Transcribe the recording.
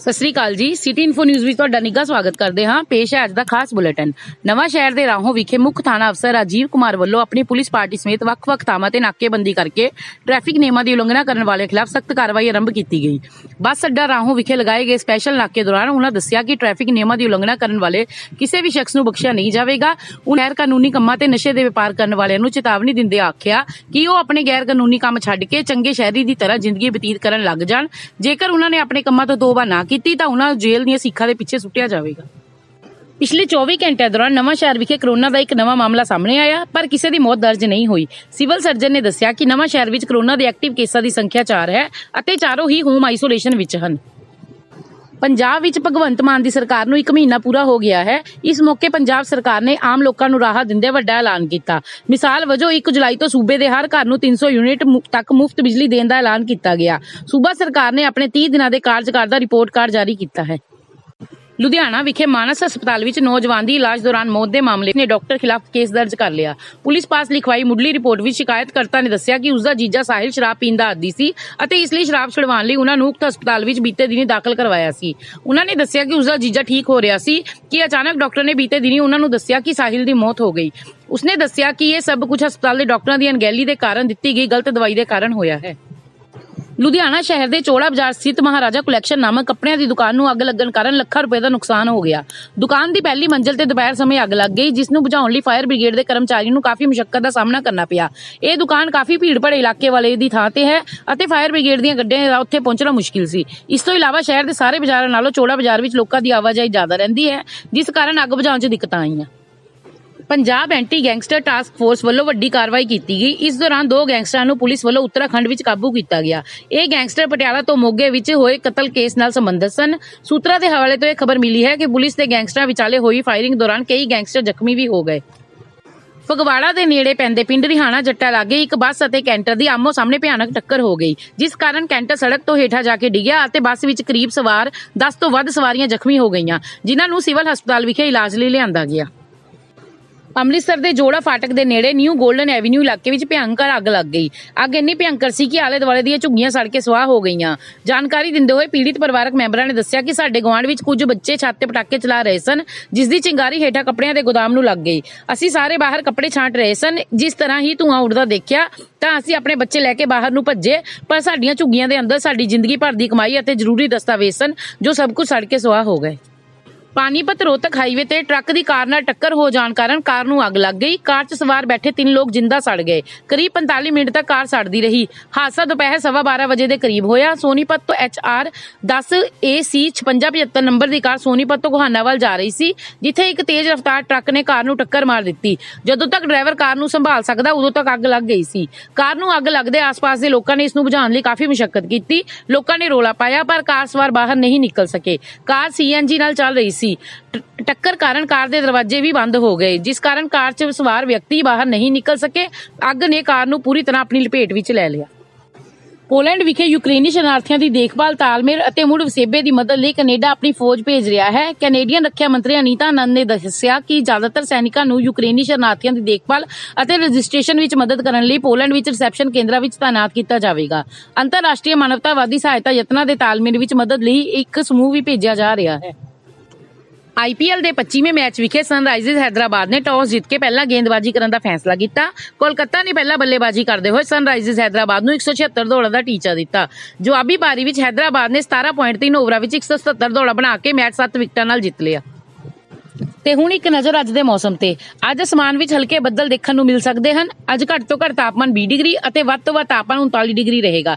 ਸਤਿ ਸ੍ਰੀ ਅਕਾਲ ਜੀ। City info news ਵਿੱਚ ਤੁਹਾਡਾ ਨਿੱਘਾ ਸਵਾਗਤ ਕਰਦੇ ਹਾਂ। ਪੇਸ਼ ਹੈ ਅੱਜ ਦਾ ਖਾਸ ਬੁਲੇਟਿਨ। ਨਵਾਂ ਸ਼ਹਿਰ ਦੇ ਰਾਹੋਂ ਵਿਖੇ ਮੁੱਖ ਥਾਣਾ ਅਫਸਰ ਰਾਜੀਵ ਕੁਮਾਰ ਵੱਲੋਂ ਆਪਣੀ ਪੁਲਿਸ ਪਾਰਟੀ ਸਮੇਤ ਵੱਖ-ਵੱਖ ਥਾਵਾਂ ਤੇ ਨਾਕੇਬੰਦੀ ਕਰਕੇ ਟ੍ਰੈਫਿਕ ਨਿਯਮਾਂ ਦੀ ਉਲੰਘਣਾ ਕਰਨ ਵਾਲੇ ਖਿਲਾਫ ਸਖਤ ਕਾਰਵਾਈ ਆਰੰਭ ਕੀਤੀ ਗਈ। ਬੱਸ ਅੱਡਾ ਰਾਹੋਂ ਵਿਖੇ ਲਗਾਏ ਗਏ ਸਪੈਸ਼ਲ ਨਾਕੇ ਦੌਰਾਨ ਉਹਨਾਂ ਦੱਸਿਆ ਕਿ ਟ੍ਰੈਫਿਕ ਨਿਯਮਾਂ ਦੀ ਉਲੰਘਣਾ ਕਰਨ ਵਾਲੇ ਕਿਸੇ ਵੀ ਸ਼ਖਸ ਨੂੰ ਬਖਸ਼ਿਆ ਨਹੀਂ ਜਾਵੇਗਾ। ਉਹ ਗੈਰ ਕਾਨੂੰਨੀ ਕੰਮਾਂ ਤੇ ਨਸ਼ੇ ਦੇ ਵਪਾਰ ਕਰਨ ਵਾਲਿਆਂ ਨੂੰ ਚੇਤਾਵਨੀ ਦਿੰਦੇ ਆਖਿਆ ਕਿ ਉਹ ਆਪਣੇ ਗੈਰ ਕਾਨੂੰਨੀ ਕੰਮ ਛੱਡ ਕੇ ਚੰਗੇ ਸ਼ਹਿਰੀ ਦੀ ਤਰ੍ਹਾਂ ਜ਼ਿੰਦਗੀ ਬਤੀਤ ਕਰਨ ਲੱਗ ਜਾਣ। ਜੇਕਰ ਉਹਨਾਂ ਨੇ ਆਪਣੇ ਕੰਮਾਂ ਤੋਂ ਤੋਬਾ ਨਾ ਕੀਤੀ ਤਾਂ ਉਹਨਾਂ ਨੂੰ ਜੇਲ੍ਹ ਦੀਆਂ ਸਿੱਖਾਂ ਦੇ ਪਿੱਛੇ ਸੁੱਟਿਆ ਜਾਵੇਗਾ। ਪਿਛਲੇ 24 ਘੰਟਿਆਂ ਦੌਰਾਨ ਨਵਾਂ ਸ਼ਹਿਰ ਵਿਖੇ ਕਰੋਨਾ ਦਾ ਇੱਕ ਨਵਾਂ ਮਾਮਲਾ ਸਾਹਮਣੇ ਆਇਆ, ਪਰ ਕਿਸੇ ਦੀ ਮੌਤ ਦਰਜ ਨਹੀਂ ਹੋਈ। ਸਿਵਲ ਸਰਜਨ ਨੇ ਦੱਸਿਆ ਕਿ ਨਵਾਂ ਸ਼ਹਿਰ ਵਿੱਚ ਕਰੋਨਾ ਦੇ ਐਕਟਿਵ ਕੇਸਾਂ ਦੀ ਸੰਖਿਆ 4 ਹੈ ਅਤੇ ਚਾਰੋਂ ਹੀ ਹੋਮ ਆਈਸੋਲੇਸ਼ਨ ਵਿੱਚ ਹਨ। ਪੰਜਾਬ ਵਿੱਚ ਭਗਵੰਤ ਮਾਨ ਦੀ ਸਰਕਾਰ ਨੂੰ 1 ਮਹੀਨਾ ਪੂਰਾ ਹੋ ਗਿਆ ਹੈ। ਇਸ ਮੌਕੇ ਪੰਜਾਬ ਸਰਕਾਰ ਨੇ ਆਮ ਲੋਕਾਂ ਨੂੰ ਰਾਹਤ ਦਿੰਦੇ ਵੱਡਾ ਐਲਾਨ ਕੀਤਾ। ਮਿਸਾਲ ਵਜੋਂ 1 ਜੁਲਾਈ ਤੋਂ ਸੂਬੇ ਦੇ ਹਰ ਘਰ ਨੂੰ 300 ਯੂਨਿਟ ਤੱਕ ਮੁਫਤ ਬਿਜਲੀ ਦੇਣ ਦਾ ਐਲਾਨ ਕੀਤਾ ਗਿਆ। ਸੂਬਾ ਸਰਕਾਰ ਨੇ ਆਪਣੇ 30 ਦਿਨਾਂ ਦੇ ਕਾਰਜਕਾਲ ਦਾ ਰਿਪੋਰਟ ਕਾਰਡ ਜਾਰੀ ਕੀਤਾ ਹੈ। ਲੁਧਿਆਣਾ ਵਿਖੇ ਮਾਨਸ ਹਸਪਤਾਲ ਵਿੱਚ ਨੌਜਵਾਨ ਦੀ ਇਲਾਜ ਦੌਰਾਨ ਮੌਤ ਦੇ ਮਾਮਲੇ ਨੇ ਡਾਕਟਰ ਖਿਲਾਫ ਕੇਸ ਦਰਜ ਕਰ ਲਿਆ। ਪੁਲਿਸ ਪਾਸ ਲਿਖਵਾਈ ਮੁੱਢਲੀ ਰਿਪੋਰਟ ਵਿੱਚ ਸ਼ਿਕਾਇਤਕਰਤਾ ਨੇ ਦੱਸਿਆ ਕਿ ਉਸ ਦਾ ਜੀਜਾ ਸਾਹਿਲ ਸ਼ਰਾਬ ਪੀਣ ਦਾ ਆਦੀ ਸੀ ਅਤੇ ਇਸ ਲਈ ਸ਼ਰਾਬ ਛੁਡਵਾਉਣ ਲਈ ਉਹਨਾਂ ਨੂੰ ਉਕਤ ਹਸਪਤਾਲ ਵਿੱਚ ਬੀਤੇ ਦਿਨੀ ਦਾਖਲ ਕਰਵਾਇਆ ਸੀ। ਉਹਨਾਂ ਨੇ ਦੱਸਿਆ ਕਿ ਉਸ ਦਾ ਜੀਜਾ ਠੀਕ ਹੋ ਰਿਹਾ ਸੀ ਕਿ ਅਚਾਨਕ ਡਾਕਟਰ ਨੇ ਬੀਤੇ ਦਿਨੀ ਉਹਨਾਂ ਨੂੰ ਦੱਸਿਆ ਕਿ ਸਾਹਿਲ ਦੀ ਮੌਤ ਹੋ ਗਈ। ਉਸਨੇ ਦੱਸਿਆ ਕਿ ਇਹ ਸਭ ਕੁਝ ਹਸਪਤਾਲ ਦੇ ਡਾਕਟਰਾਂ ਦੀ ਅਣਗਹਿਲੀ ਦੇ ਕਾਰਨ ਦਿੱਤੀ ਗਈ ਗਲਤ ਦਵਾਈ ਦੇ ਕਾਰਨ ਹੋਇਆ ਹੈ। ਲੁਧਿਆਣਾ ਸ਼ਹਿਰ ਦੇ ਚੋੜਾ ਬਾਜ਼ਾਰ ਸਥਿਤ ਮਹਾਰਾਜਾ ਕਲੈਕਸ਼ਨ ਨਾਮਕ ਕੱਪੜਿਆਂ ਦੀ ਦੁਕਾਨ ਨੂੰ ਅੱਗ ਲੱਗਣ ਕਾਰਨ ਲੱਖਾਂ ਰੁਪਏ ਦਾ ਨੁਕਸਾਨ ਹੋ ਗਿਆ। ਦੁਕਾਨ ਦੀ ਪਹਿਲੀ ਮੰਜ਼ਲ ਤੇ ਦੁਪਹਿਰ ਸਮੇਂ ਅੱਗ ਲੱਗ ਗਈ, ਜਿਸ ਨੂੰ ਬੁਝਾਉਣ ਲਈ ਫਾਇਰ ਬ੍ਰਿਗੇਡ ਦੇ ਕਰਮਚਾਰੀਆਂ ਨੂੰ ਕਾਫੀ ਮੁਸ਼ਕਲ ਦਾ ਸਾਹਮਣਾ ਕਰਨਾ ਪਿਆ। ਇਹ ਦੁਕਾਨ ਕਾਫੀ ਭੀੜ ਭੜੇ ਇਲਾਕੇ ਵਾਲੇ ਦੀ ਥਾਂ ਤੇ ਹੈ ਅਤੇ ਫਾਇਰ ਬ੍ਰਿਗੇਡ ਦੀਆਂ ਗੱਡੀਆਂ ਦਾ ਉੱਥੇ ਪਹੁੰਚਣਾ ਮੁਸ਼ਕਿਲ ਸੀ। ਇਸ ਤੋਂ ਇਲਾਵਾ ਸ਼ਹਿਰ ਦੇ ਸਾਰੇ ਬਾਜ਼ਾਰਾਂ ਨਾਲੋਂ ਚੋੜਾ ਬਾਜ਼ਾਰ ਵਿੱਚ ਲੋਕਾਂ ਦੀ ਆਵਾਜਾਈ ਜ਼ਿਆਦਾ ਰਹਿੰਦੀ ਹੈ, ਜਿਸ ਕਾਰਨ ਅੱਗ ਬੁਝਾਉਣ 'ਚ ਦਿੱਕਤਾਂ ਆਈਆਂ। Punjab anti gangster task force ਵੱਲੋਂ ਵੱਡੀ ਕਾਰਵਾਈ ਕੀਤੀ ਗਈ। ਇਸ ਦੌਰਾਨ ਦੋ ਗੈਂਗਸਟਰਾਂ ਨੂੰ ਪੁਲਿਸ ਵੱਲੋਂ ਉੱਤਰਾਖੰਡ ਵਿੱਚ ਕਾਬੂ ਕੀਤਾ ਗਿਆ। ਇਹ ਗੈਂਗਸਟਰ ਪਟਿਆਲਾ ਤੋਂ ਮੋਗੇ ਵਿੱਚ ਹੋਏ ਕਤਲ ਕੇਸ ਨਾਲ ਸੰਬੰਧਿਤ ਸਨ। ਸੂਤਰਾਂ ਦੇ ਹਵਾਲੇ ਤੋਂ ਇਹ ਖਬਰ ਮਿਲੀ ਹੈ ਕਿ ਪੁਲਿਸ ਤੇ ਗੈਂਗਸਟਰਾਂ ਵਿਚਾਲੇ ਹੋਈ ਫਾਇਰਿੰਗ ਦੌਰਾਨ ਕਈ ਗੈਂਗਸਟਰ ਜ਼ਖਮੀ ਵੀ ਹੋ ਗਏ। ਫਗਵਾੜਾ ਦੇ ਨੇੜੇ ਪੈਂਦੇ ਪਿੰਡ ਰਿਹਾਣਾ ਜੱਟਾ ਲਾਗੇ ਇੱਕ ਬੱਸ ਅਤੇ ਕੈਂਟਰ ਦੀ ਆਮੋ ਸਾਹਮਣੇ ਭਿਆਨਕ ਟੱਕਰ ਹੋ ਗਈ, ਜਿਸ ਕਾਰਨ ਕੈਂਟਰ ਸੜਕ ਤੋਂ ਹੇਠਾਂ ਜਾ ਕੇ ਡਿੱਗਿਆ ਅਤੇ ਬੱਸ ਵਿੱਚ ਕਰੀਬ ਸਵਾਰ 10 ਤੋਂ ਵੱਧ ਸਵਾਰੀਆਂ ਜ਼ਖਮੀ ਹੋ ਗਈਆਂ, ਜਿਨ੍ਹਾਂ ਨੂੰ ਸਿਵਲ ਹਸਪਤਾਲ ਵਿਖੇ ਇਲਾਜ ਲਈ ਲਿਆਂਦਾ ਗਿਆ। ਅੰਮ੍ਰਿਤਸਰ ਦੇ ਜੋੜਾ ਫਾਟਕ ਦੇ ਨੇੜੇ ਨਿਊ 골ਡਨ ਐਵਨਿਊ ਇਲਾਕੇ ਵਿੱਚ ਭਿਅੰਕਰ ਅੱਗ ਲੱਗ ਗਈ। ਅੱਗ ਇੰਨੀ ਭਿਅੰਕਰ ਸੀ ਕਿ ਆਲੇ ਦੁਆਲੇ ਦੀਆਂ ਝੁੱਗੀਆਂ ਸੜ ਕੇ ਸੁਆਹ ਹੋ ਗਈਆਂ। ਜਾਣਕਾਰੀ ਦਿੰਦੇ ਹੋਏ ਪੀੜਿਤ ਪਰਿਵਾਰਕ ਮੈਂਬਰਾਂ ਨੇ ਦੱਸਿਆ ਕਿ ਸਾਡੇ ਗੁਆਂਢ ਵਿੱਚ ਕੁਝ ਬੱਚੇ ਛੱਤ ਤੇ ਪਟਾਕੇ ਚਲਾ ਰਹੇ ਸਨ, ਜਿਸ ਦੀ ਚਿੰਗਾਰੀ ਹੇਠਾਂ ਕੱਪੜਿਆਂ ਦੇ ਗੋਦਾਮ ਨੂੰ ਲੱਗ ਗਈ। ਅਸੀਂ ਸਾਰੇ ਬਾਹਰ ਕੱਪੜੇ ਛਾਂਟ ਰਹੇ ਸਨ, ਜਿਸ ਤਰ੍ਹਾਂ ਹੀ ਧੂਆਂ ਉੱਡਦਾ ਦੇਖਿਆ, ਤਾਂ ਅਸੀਂ ਆਪਣੇ ਬੱਚੇ ਲੈ ਕੇ ਬਾਹਰ ਨੂੰ ਭੱਜੇ, ਪਰ ਸਾਡੀਆਂ ਝੁੱਗੀਆਂ ਦੇ ਅੰਦਰ ਸਾਡੀ ਜ਼ਿੰਦਗੀ ਭਰ ਦੀ ਕਮਾਈ ਅਤੇ ਜ਼ਰੂਰੀ ਦਸਤਾਵੇਜ਼ ਸਨ, ਜੋ ਸਭ ਕੁਝ ਸੜ ਕੇ ਸੁਆਹ ਹੋ ਗਏ। ਪਾਨੀਪਤ ਰੋਹਤਕ ਹਾਈਵੇ ਤੇ ਟਰੱਕ ਦੀ ਕਾਰ ਨਾਲ ਟੱਕਰ ਹੋ ਜਾਣ ਕਾਰਨ ਕਾਰ ਨੂੰ ਅੱਗ ਲੱਗ ਗਈ। ਕਾਰ 'ਚ ਸਵਾਰ ਬੈਠੇ ਤਿੰਨ ਲੋਕ ਜਿੰਦਾ ਸੜ ਗਏ। ਕਰੀਬ 45 ਮਿੰਟ ਤੱਕ ਕਾਰ ਸੜਦੀ ਰਹੀ। ਹਾਦਸਾ ਦੁਪਹਿਰ ਸਵਾ 12 ਵਜੇ ਦੇ ਕਰੀਬ ਹੋਇਆ। ਸੋਨੀਪਤ ਤੋਂ HR 10 AC 5675 ਨੰਬਰ ਦੀ ਕਾਰ ਸੋਨੀਪਤ ਤੋਂ ਗੁਹਾਨਾ ਵੱਲ ਜਾ ਰਹੀ ਸੀ, ਜਿੱਥੇ ਇੱਕ ਤੇਜ਼ ਰਫ਼ਤਾਰ ਟਰੱਕ ਨੇ ਕਾਰ ਨੂੰ ਟੱਕਰ ਮਾਰ ਦਿੱਤੀ। ਜਦੋਂ ਤੱਕ ਡਰਾਈਵਰ ਕਾਰ ਨੂੰ ਸੰਭਾਲ ਸਕਦਾ, ਉਦੋਂ ਤੱਕ ਅੱਗ ਲੱਗ ਗਈ ਸੀ। ਕਾਰ ਨੂੰ ਅੱਗ ਲੱਗਦੇ ਆਸ-ਪਾਸ ਦੇ ਲੋਕਾਂ ਨੇ ਇਸ ਨੂੰ ਬੁਝਾਉਣ ਲਈ ਕਾਫੀ ਮੁਸ਼ਕਲ ਕੀਤੀ। ਲੋਕਾਂ ਨੇ ਰੋਲਾ ਪਾਇਆ, ਪਰ ਕਾਰ ਸਵਾਰ ਬਾਹਰ ਨਹੀਂ ਨਿਕਲ ਸਕੇ। ਕਾਰ ਸੀਐਨਜੀ ਨਾਲ ਚੱਲ ਰਹੀ ਸੀ ਟ- ਟੱਕਰ ਕਾਰਨ ਕਾਰ ਦੇ ਦਰਵਾਜ਼ੇ ਵੀ ਬੰਦ ਹੋ ਗਏ। ਜਿਸ ਕਾਰਨ ਕਾਰ 'ਚ ਸਵਾਰ ਵਿਅਕਤੀ ਬਾਹਰ ਨਹੀਂ ਨਿਕਲ ਸਕੇ, ਅੱਗ ਨੇ ਕਾਰ ਨੂੰ ਪੂਰੀ ਤਰ੍ਹਾਂ ਆਪਣੀ ਲਪੇਟ ਵਿੱਚ ਲੈ ਲਿਆ। ਪੋਲੈਂਡ ਵਿਖੇ ਯੂਕਰੇਨੀ ਸ਼ਰਨਾਰਥੀਆਂ ਦੀ ਦੇਖਭਾਲ ਤਾਲਮੇਲ ਅਤੇ ਮੁੜ ਵਸੇਬੇ ਦੀ ਮਦਦ ਲਈ ਕੈਨੇਡਾ ਆਪਣੀ ਫੌਜ ਭੇਜ ਰਿਹਾ ਹੈ। ਕੈਨੇਡੀਅਨ ਰੱਖਿਆ ਮੰਤਰੀ ਅਨੀਤਾ ਆਨੰਦ ਨੇ ਦੱਸਿਆ ਕਿ ਜ਼ਿਆਦਾਤਰ ਸੈਨਿਕਾਂ ਨੂੰ ਯੂਕਰੇਨੀ ਸ਼ਰਨਾਰਥੀਆਂ ਦੀ ਦੇਖਭਾਲ ਅਤੇ ਰਜਿਸਟ੍ਰੇਸ਼ਨ ਵਿੱਚ ਮਦਦ ਕਰਨ ਲਈ ਪੋਲੈਂਡ ਵਿੱਚ ਰਿਸੈਪਸ਼ਨ ਕੇਂਦਰਾਂ ਵਿੱਚ ਤਾਇਨਾਤ ਕੀਤਾ ਜਾਵੇਗਾ। ਅੰਤਰਰਾਸ਼ਟਰੀ ਮਾਨਵਤਾਵਾਦੀ ਸਹਾਇਤਾ ਯਤਨਾਂ ਦੇ ਤਾਲਮੇਲ ਵਿੱਚ ਮਦਦ ਲਈ ਇੱਕ ਸਮੂਹ ਵੀ ਭੇਜਿਆ ਜਾ ਰਿਹਾ ਹੈ। ਆਈਪੀਐਲ ਦੇ 25ਵੇਂ ਮੈਚ ਵਿਖੇ ਸਨਰਾਈਜ਼ਰਸ ਹੈਦਰਾਬਾਦ ਨੇ ਟਾਸ ਜਿੱਤ ਕੇ ਪਹਿਲਾਂ ਗੇਂਦਬਾਜ਼ੀ ਕਰਨ ਦਾ ਫੈਸਲਾ ਕੀਤਾ। ਕੋਲਕਾਤਾ ਨੇ ਪਹਿਲਾਂ ਬੱਲੇਬਾਜ਼ੀ ਕਰਦੇ ਹੋਏ ਸਨਰਾਈਜ਼ਰਸ ਹੈਦਰਾਬਾਦ ਨੂੰ 176 ਦੌੜਾਂ ਦਾ ਟੀਚਾ ਦਿੱਤਾ। ਜਵਾਬੀ ਪਾਰੀ ਵਿੱਚ ਹੈਦਰਾਬਾਦ ਨੇ 17.3 ਓਵਰਾਂ ਵਿੱਚ 177 ਦੌੜਾਂ ਬਣਾ ਕੇ ਮੈਚ 7 ਵਿਕਟਾਂ ਨਾਲ ਜਿੱਤ ਲਿਆ। ਤੇ ਹੁਣ ਇੱਕ ਨਜ਼ਰ ਅੱਜ ਦੇ ਮੌਸਮ ਤੇ। ਅੱਜ ਅਸਮਾਨ ਵਿੱਚ ਹਲਕੇ ਬੱਦਲ ਦੇਖਣ ਨੂੰ ਮਿਲ ਸਕਦੇ ਹਨ। ਅੱਜ ਘੱਟ ਤੋਂ ਘੱਟ ਤਾਪਮਾਨ 20 ਡਿਗਰੀ ਅਤੇ ਵੱਧ ਤੋਂ ਵੱਧ ਤਾਪਮਾਨ 39 ਡਿਗਰੀ ਰਹੇਗਾ।